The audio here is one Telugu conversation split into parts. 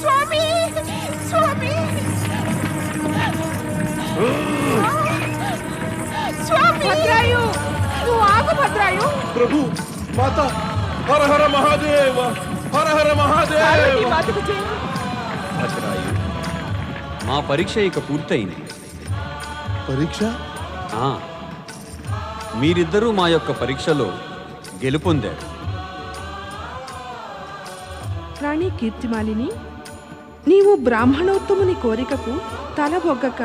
స్వామి! స్వామి! స్వామి! భద్రాయు! నువ్వు ఆగు భద్రాయు! ప్రభు మాత హర హర మహాదేవ హర హర పార్వతీ మహాదేవ మాతకు చేయి భద్రాయు మా పరీక్ష ఇక పూర్తయింది. పరీక్ష? ఆ, మీరిద్దరూ మా యొక్క పరీక్షలో గెలుపొందారు. రాణి కీర్తిమాలిని నీవు బ్రాహ్మణోత్తముని కోరికకు తలబొగ్గక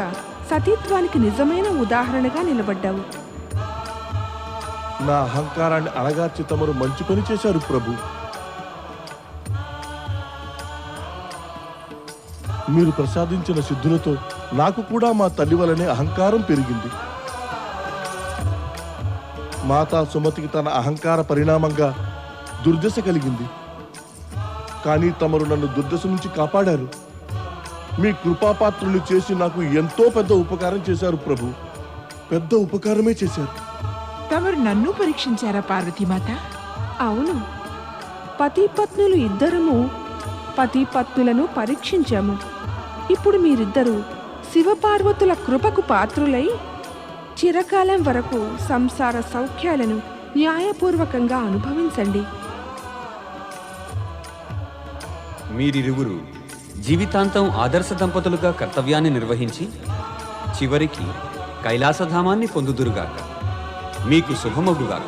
సతీత్వానికి నిజమైన ఉదాహరణగా నిలబడ్డావు. నా అహంకారాన్ని అణగార్చి తమరు మంచి పని చేశారు ప్రభు. మీరు ప్రసాదించిన సిద్ధులతో నాకు కూడా మా తల్లి వలనే అహంకారం పెరిగింది. మాతా సుమతికి తన అహంకార పరిణామంగా దుర్దశ కలిగింది. కానీ తమరు నన్ను దుర్దశ నుంచి కాపాడారు. మీ కృపాపాత్రులు చేసి నాకు ఎంతో పెద్ద ఉపకారం చేశారు ప్రభు. పెద్ద ఉపకారమే చేశారు. తమరు నన్ను పరీక్షించారా పార్వతీమాత? అవును. పతిపత్నులు ఇద్దరము పతిపత్నులను పరీక్షించాము. ఇప్పుడు మీరిద్దరూ శివపార్వతుల కృపకు పాత్రులై చిరకాలం వరకు సంసార సౌఖ్యాలను న్యాయపూర్వకంగా అనుభవించండి. మీరిరువురు జీవితాంతం ఆదర్శ దంపతులుగా కర్తవ్యాన్ని నిర్వహించి చివరికి కైలాసధామాన్ని పొందుదురుగాక. మీకు శుభమగుగాక.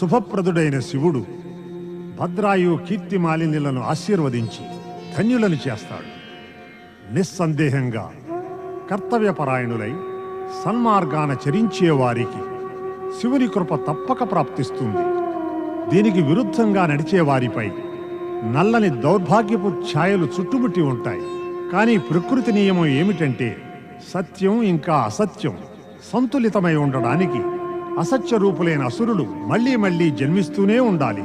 శుభప్రదుడైన శివుడు భద్రాయు కీర్తి మాలిన్యులను ఆశీర్వదించి ధన్యులను చేస్తాడు. నిస్సందేహంగా కర్తవ్యపరాయణులై సన్మార్గాన చరించే వారికి శివుని కృప తప్పక ప్రాప్తిస్తుంది. దీనికి విరుద్ధంగా నడిచే వారిపై నల్లని దౌర్భాగ్యపు ఛాయలు చుట్టుముట్టి ఉంటాయి. కానీ ప్రకృతి నియమం ఏమిటంటే సత్యం ఇంకా అసత్యం. సంతులితమై ఉండడానికి అసత్య రూపులైన అసురులు మళ్ళీ మళ్ళీ జన్మిస్తూనే ఉండాలి.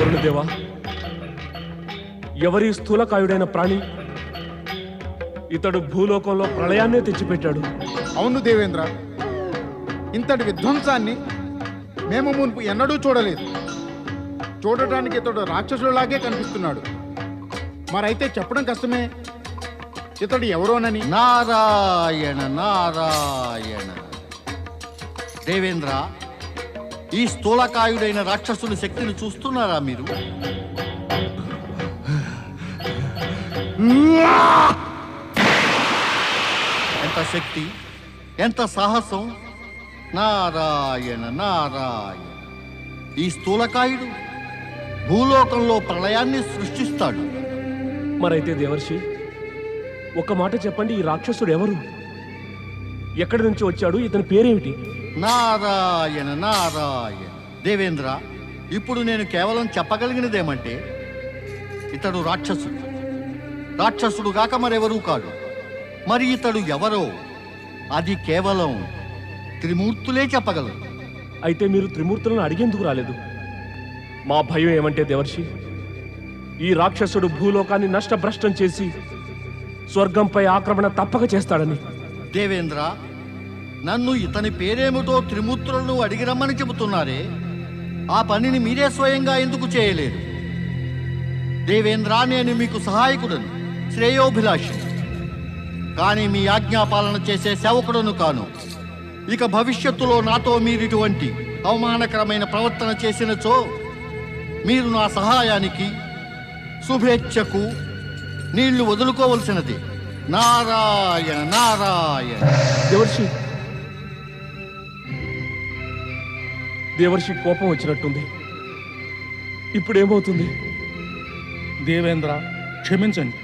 వరుణదేవా ఎవరి స్థూలకాయుడైన ప్రాణి ఇతడు భూలోకంలో ప్రళయాన్నే తెచ్చిపెట్టాడు? అవును దేవేంద్ర. ఇంతటి విధ్వంసాన్ని మేము మునుపు ఎన్నడూ చూడలేదు. చూడటానికి ఇతడు రాక్షసులాగే కనిపిస్తున్నాడు. మరైతే చెప్పడం కష్టమే. ఇతడు ఎవరోనని? నారాయణ నారాయణ. దేవేంద్ర ఈ స్థూలకాయుడైన రాక్షసుని శక్తిని చూస్తున్నారా మీరు? ఎంత శక్తి ఎంత సాహసం? నారాయణ నారాయణ. ఈ స్థూలకాయుడు భూలోకంలో ప్రళయాన్ని సృష్టిస్తాడు. మరైతే దేవర్షి ఒక మాట చెప్పండి ఈ రాక్షసుడు ఎవరు? ఎక్కడి నుంచి వచ్చాడు ఇతని పేరేమిటి? నారాయణ నారాయణ. దేవేంద్ర ఇప్పుడు నేను కేవలం చెప్పగలిగినదేమంటే ఇతడు రాక్షసుడు. రాక్షసుడు కాక మరెవరూ కాడు. మరి ఇతడు ఎవరో? అది కేవలం త్రిమూర్తులే చెప్పగలరు. అయితే మీరు త్రిమూర్తులను అడిగేందుకు రాలేదు. మా భయం ఏమంటే దేవర్షి? ఈ రాక్షసుడు భూలోకాన్ని నష్టభ్రష్టం చేసి స్వర్గంపై ఆక్రమణ తప్పక చేస్తాడని. దేవేంద్ర నన్ను ఇతని పేరేమిటో త్రిమూర్తులను అడిగి రమ్మని చెబుతున్నారే. ఆ పనిని మీరే స్వయంగా ఎందుకు చేయలేరు? దేవేంద్ర నేను మీకు సహాయకుడను శ్రేయోభిలాషి. కానీ మీ ఆజ్ఞాపాలన చేసే సేవకుడను కాను. ఇక భవిష్యత్తులో నాతో మీరిటువంటి అవమానకరమైన ప్రవర్తన చేసినచో మీరు నా సహాయానికి శుభేచ్ఛకు నీళ్ళు వదులుకోవలసినది. నారాయణ నారాయణ. దేవర్షి. దేవర్షి కోపం వచ్చినట్టుంది. ఇప్పుడేమవుతుంది? దేవేంద్ర క్షమించండి.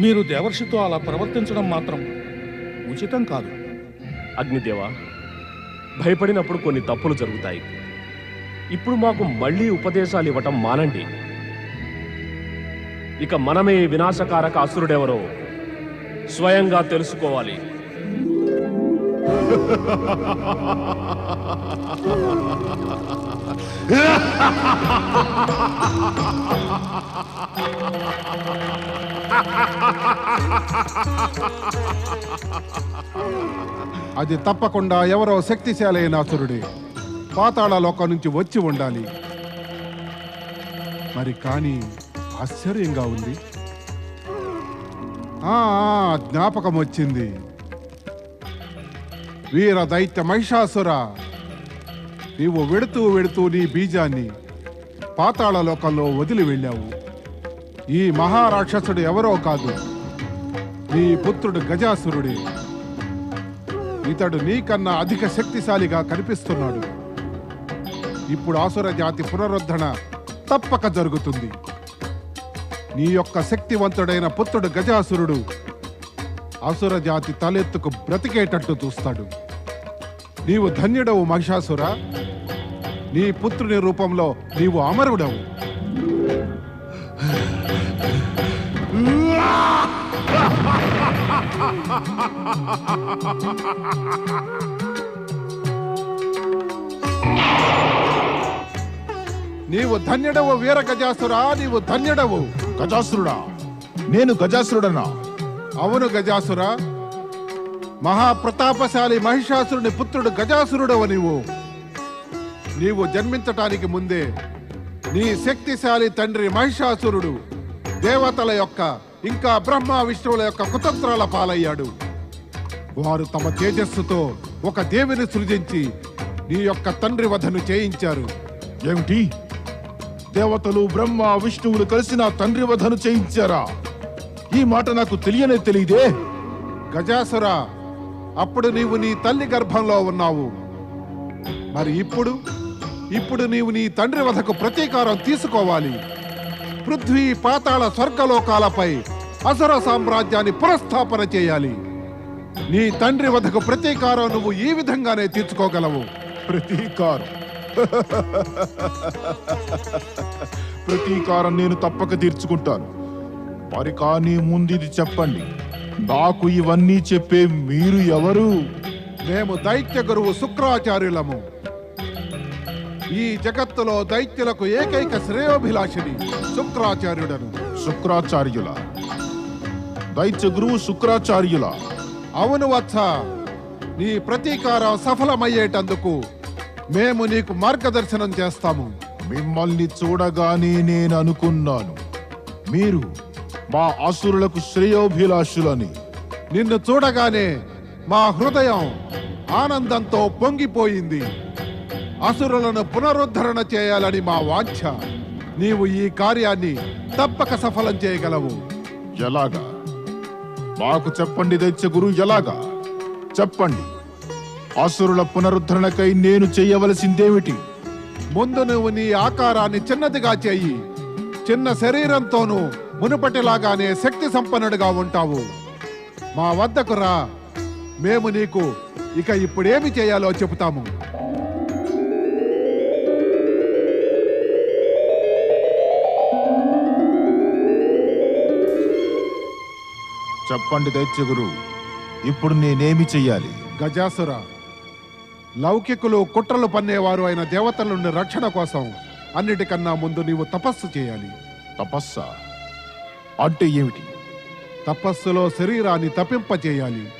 మీరు దేవర్షితో అలా ప్రవర్తించడం మాత్రం ఉచితం కాదు. అగ్నిదేవ భయపడినప్పుడు కొన్ని తప్పులు జరుగుతాయి. ఇప్పుడు మాకు మళ్ళీ ఉపదేశాలు ఇవ్వటం మానండి. ఇక మనమే వినాశకారక అసురుడెవరో స్వయంగా తెలుసుకోవాలి. అది తప్పకుండా ఎవరో శక్తిశాలి అయిన అసురుడే. పాతాళ లోకం నుంచి వచ్చి ఉండాలి. మరి కానీ ఆశ్చర్యంగా ఉంది. ఆ జ్ఞాపకం వచ్చింది. వీర దైత్య మహిషాసుర నీవు వెడుతూ వెడుతూ నీ బీజాన్ని పాతాళ లోకంలో వదిలి వెళ్ళావు. ఈ మహారాక్షసుడు ఎవరో కాదు. నీ పుత్రుడు గజాసురుడే. ఇతడు నీకన్నా అధిక శక్తిశాలిగా కనిపిస్తున్నాడు. ఇప్పుడు ఆసుర జాతి పునరుద్ధరణ తప్పక జరుగుతుంది. నీ యొక్క శక్తివంతుడైన పుత్రుడు గజాసురుడు అసుర జాతి తలెత్తుకు బ్రతికేటట్టు చూస్తాడు. నీవు ధన్యుడవు మహిషాసుర. నీ పుత్రుని రూపంలో నీవు అమరుడవు. నీవు ధన్యుడవు వీర గజాసురా నీవు ధన్యుడవు. గజాసురుడా నేను గజాసురుడనా? అవును గజాసురా. మహాప్రతాపశాలి మహిషాసురుని పుత్రుడు గజాసురుడవు నీవు. నీవు జన్మించటానికి ముందే నీ శక్తిశాలి తండ్రి మహిషాసురుడు దేవతల యొక్క ఇంకా బ్రహ్మ విష్ణువుల యొక్క కుతంత్రాల పాలయ్యాడు. వారు తమ తేజస్సుతో ఒక దేవిని సృజించి నీ యొక్క తండ్రి వధను చేయించారు. ఏమిటి? దేవతలు బ్రహ్మ విష్ణువులు కలిసి నా తండ్రి వధను చేయించారా? ఈ మాట నాకు తెలియనే తెలియదే. గజాసురా అప్పుడు నీవు నీ తల్లి గర్భంలో ఉన్నావు. మరి ఇప్పుడు? ఇప్పుడు నీవు నీ తండ్రి వధకు ప్రతీకారం తీసుకోవాలి. పృథ్వీ పాతాళ స్వర్గలోకాలపై అసుర సామ్రాజ్యాన్ని పునఃస్థాపన చేయాలి. నీ తండ్రి వధకు ప్రతీకారం నువ్వు ఈ విధంగానే తీర్చుకోగలవు. ప్రతీకారం. ప్రతీకారం నేను తప్పక తీర్చుకుంటాను. మరి కానీ ముందిది చెప్పండి. నాకు ఇవన్నీ చెప్పే మీరు ఎవరు? మేము దైత్య గురువు శుక్రాచార్యులము. ఈ జగత్తులో దైత్యులకు ఏకైక శ్రేయోభిలాషిని శుక్రాచార్యుడను. శుక్రాచార్యుల. దైత్య గురువు శుక్రాచార్యుల. అవును వత్స. నీ ప్రతీకారం సఫలమయ్యేటందుకు మేము నీకు మార్గదర్శనం చేస్తాము. మిమ్మల్ని చూడగానే నేను అనుకున్నాను. మీరు మా అసురులకు శ్రేయోభిలాషులని. నిన్ను చూడగానే మా హృదయం ఆనందంతో పొంగిపోయింది. అసురులను పునరుద్ధరణ చేయాలని మా వాంఛ. నీవు ఈ కార్యాన్ని తప్పక సఫలం చేయగలవు. ఎలాగా? మాకు చెప్పండి దైత్య గురు ఎలాగా? చెప్పండి. అసురుల పునరుద్ధరణకై నేను చేయవలసిందేమిటి? ముందు నువ్వు నీ ఆకారాన్ని చిన్నదిగా చెయ్యి చిన్న శరీరంతోనూ మునుపటిలాగానే శక్తి సంపన్నుడిగా ఉంటావు. మా వద్దకు రా. మేము నీకు ఇక ఇప్పుడేమి చేయాలో చెబుతాము. చెప్పండి దైత్య గురు ఇప్పుడు నేనేమి చెయ్యాలి? గజాసుర లౌకికులు కుట్రలు పన్నేవారు అయిన దేవతల నుండి రక్షణ కోసం అన్నిటికన్నా ముందు నీవు తపస్సు చేయాలి. తపస్స? అంటే ఏమిటి? తపస్సులో శరీరాన్ని తప్పింపచేయాలి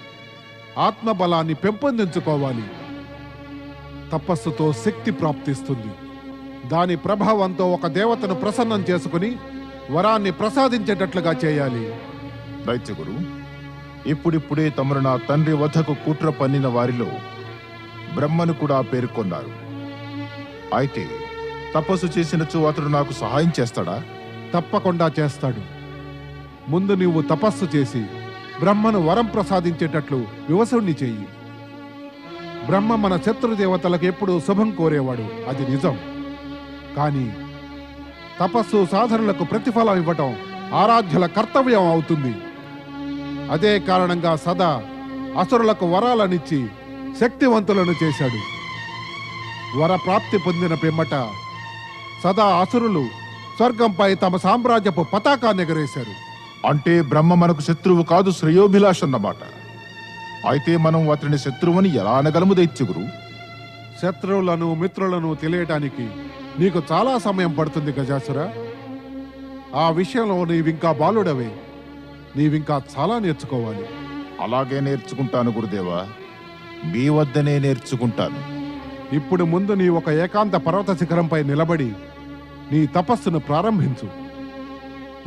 ఆత్మబలాన్ని పెంపొందించుకోవాలి. తపస్సుతో శక్తి ప్రాప్తిస్తుంది. దాని ప్రభావంతో ఒక దేవతను ప్రసన్నం చేసుకుని వరాన్ని ప్రసాదించేటట్లుగా చేయాలి. దైత్య గురు ఇప్పుడిప్పుడే తమరు నా తండ్రి వద్దకు కుట్ర పన్నిన వారిలో బ్రహ్మను కూడా పేర్కొన్నారు. అయితే తపస్సు చేసినచో అతడు నాకు సహాయం చేస్తాడా? తప్పకుండా చేస్తాడు. ముందు నీవు తపస్సు చేసి బ్రహ్మను వరం ప్రసాదించేటట్లు వివసుణ్ణి చెయ్యి బ్రహ్మ మన శత్రుదేవతలకు ఎప్పుడూ శుభం కోరేవాడు అది నిజం. కానీ తపస్సు సాధనలకు ప్రతిఫలం ఇవ్వటం ఆరాధ్యుల కర్తవ్యం అవుతుంది. అదే కారణంగా సదా అసురులకు వరాలనిచ్చి శక్తివంతులను చేశాడు. వరప్రాప్తి పొందిన పిమ్మట సదా అసురులు స్వర్గంపై తమ సామ్రాజ్యపు పతాకాన్ని ఎగరేశారు. అంటే బ్రహ్మ మనకు శత్రువు కాదు శ్రేయోభిలాష్ అన్నమాట. అయితే మనం అతని శత్రువుని ఎలా అనగలము దైత్యగురు శత్రువులను మిత్రులను తెలియటానికి నీకు చాలా సమయం పడుతుంది గజాసుర. ఆ విషయంలో నీవింకా బాలుడవే. నీవింకా చాలా నేర్చుకోవాలి. అలాగే నేర్చుకుంటాను గురుదేవా. మీ వద్దనే నేర్చుకుంటాను. ఇప్పుడు ముందు నీ ఒక ఏకాంత పర్వత శిఖరంపై నిలబడి నీ తపస్సును ప్రారంభించు.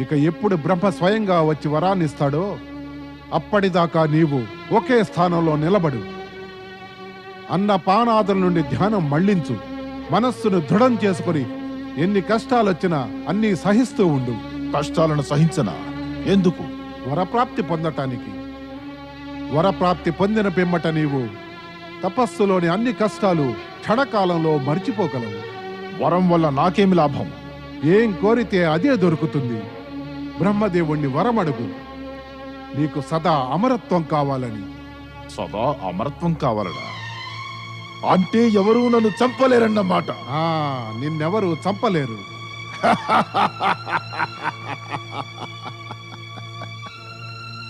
ఇక ఎప్పుడు బ్రహ్మ స్వయంగా వచ్చి వరాన్నిస్తాడో అప్పటిదాకా నీవు ఒకే స్థానంలో నిలబడు. అన్న పానాదుల నుండి ధ్యానం మళ్ళించు. మనస్సును దృఢం చేసుకుని ఎన్ని కష్టాలొచ్చినా అన్నీ సహిస్తూ ఉండు. కష్టాలను సహించనా? ఎందుకు? వరప్రాప్తి పొందటానికి. వరప్రాప్తి పొందిన పిమ్మట నీవు తపస్సులోని అన్ని కష్టాలు క్షణకాలంలో మర్చిపోగలవు. వరం వల్ల నాకేమి లాభం? ఏం కోరితే అదే దొరుకుతుంది. బ్రహ్మదేవుణ్ణి వరమడుగు. నీకు సదా అమరత్వం కావాలని. సదా అమరత్వం కావాలడా అంటే ఎవరూ నన్ను చంపలేరన్నమాట. ఆ నిన్నెవరు చంపలేరు.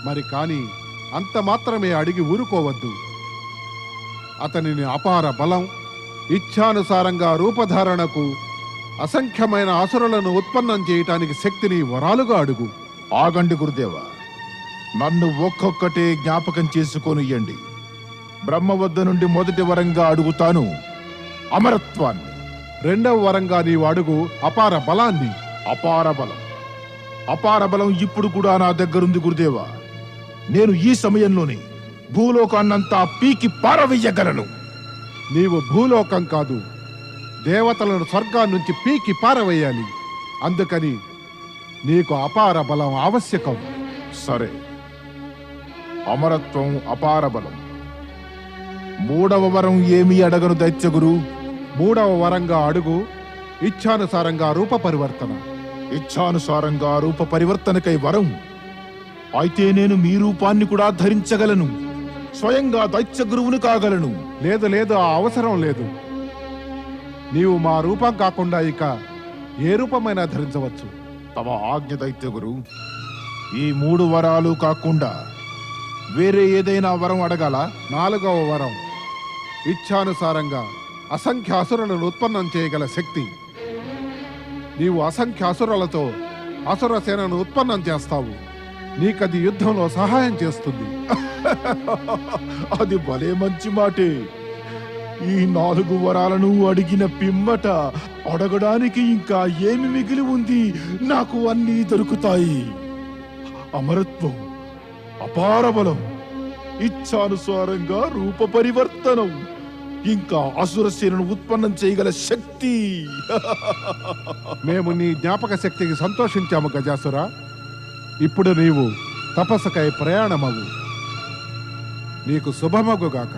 మరి కాని అంత మాత్రమే అడిగి ఊరుకోవద్దు. అతనిని అపార బలం ఇచ్ఛానుసారంగా రూపధారణకు అసంఖ్యమైన అసురులను ఉత్పన్నం చేయటానికి శక్తిని వరాలుగా అడుగు. ఆగండి గురుదేవా. నన్ను ఒక్కొక్కటే జ్ఞాపకం చేసుకొని ఇయ్యండి బ్రహ్మ వద్ద నుండి మొదటి వరంగా అడుగుతాను. అమరత్వాన్ని. రెండవ వరంగా నీవు అడుగు అపార బలాన్ని. అపార బలం. అపార బలం ఇప్పుడు కూడా నా దగ్గరుంది గురుదేవా. నేను ఈ సమయంలోనే భూలోకాన్నంతా పీకి పారవేయగలను. నీవు భూలోకం కాదు దేవతలను స్వర్గాన్ని నుంచి పీకి పారవేయాలి. అందుకని నీకు అపార బలం ఆవశ్యకం. సరే. అమరత్వం అపార బలం. మూడవ వరం ఏమి అడగను దైత్యగురు. మూడవ వరంగా అడుగు ఇచ్ఛానుసారంగా రూప పరివర్తన ఇచ్ఛానుసారంగా రూప పరివర్తనకై వరం. అయితే నేను మీ రూపాన్ని కూడా ధరించగలను. స్వయంగా దైత్య గురువును కాగలను. లేదు లేదు ఆ అవసరం లేదు. నీవు మా రూపం కాకుండా ఇక ఏ రూపమైనా ధరించవచ్చు. తమ ఆజ్ఞ దైత్య గురు ఈ మూడు వరాలు కాకుండా వేరే ఏదైనా వరం అడగాల? నాలుగవ వరం. ఇచ్ఛానుసారంగా అసంఖ్య అసురులను ఉత్పన్నం చేయగల శక్తి. నీవు అసంఖ్య అసురులతో అసుర సేనను ఉత్పన్నం చేస్తావు. నీకది యుద్ధంలో సహాయం చేస్తుంది. అది భలే మంచి మాటే. ఈ నాలుగు వరాలను అడిగిన పిమ్మట అడగడానికి ఇంకా ఏమి మిగిలి ఉంది? నాకు అన్నీ దొరుకుతాయి. అమరత్వం అపార బలం ఇచ్ఛానుసారంగా రూప పరివర్తనం ఇంకా అసురసేనను ఉత్పన్నం చేయగల శక్తి. మేము నీ జ్ఞాపక శక్తికి సంతోషించాము గజాసురా. ఇప్పుడు నీవు తపస్సుకై ప్రయాణమవు నీకు శుభమగుగాక.